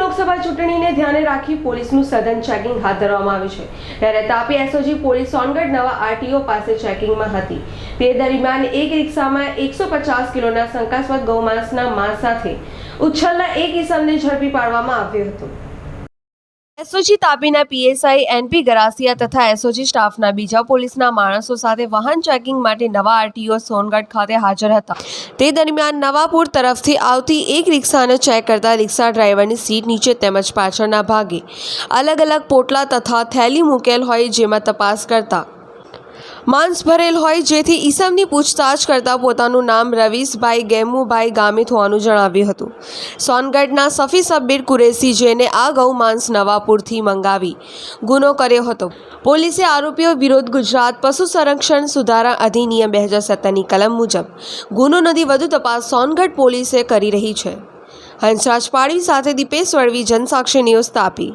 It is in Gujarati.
ચૂંટણીને ધ્યાને રાખી પોલીસનું સઘન ચેકિંગ હાથ ધરવામાં આવ્યું છે. ત્યારે તાપી એસઓજી પોલીસ સોનગઢ નવા આરટીઓ પાસે ચેકિંગમાં હતી. તે દરમિયાન એક રિક્ષામાં એકસો પચાસ કિલોના શંકાસ્પદ ગૌમાંસના માંસ સાથે ઉચ્છલના એક ઇસમને ઝડપી પાડવામાં આવ્યો હતો. એસઓજી તાપીના પીએસઆઈ, એનપી ગરાસિયા તથા એસઓજી સ્ટાફના બીજા પોલીસના માણસો સાથે વાહન ચેકિંગ માટે નવા આરટીઓ સોનગઢ ખાતે હાજર હતા. તે દરમિયાન નવાપુર તરફથી આવતી એક રિક્ષાને ચેક કરતા રિક્ષા ડ્રાઈવરની સીટ નીચે તેમજ પાછળના ભાગે અલગ અલગ પોટલા તથા થેલી મૂકેલ હોય જેમાં તપાસ કરતા માંસ ભરેલ હોય જેથી ઈસમની પૂછતાછ કરતા પોતાનું નામ રવીશભાઈ ગેમુભાઈ ગામિત હોવાનું જણાવ્યું હતું. સોનગઢના સફી સબ્બીર કુરેશી જેને આ ગૌ માંસ નવાપુરથી મંગાવી ગુનો કર્યો હતો. પોલીસે આરોપીઓ વિરુદ્ધ ગુજરાત પશુ સંરક્ષણ સુધારા અધિનિયમ બે હજાર સત્તરની કલમ મુજબ ગુનો નદી વધુ તપાસ સોનગઢ પોલીસે કરી રહી છે. હંસરાજ પાડવી સાથે દીપેશ વળવી જનસાક્ષી ન્યૂઝ તાપી.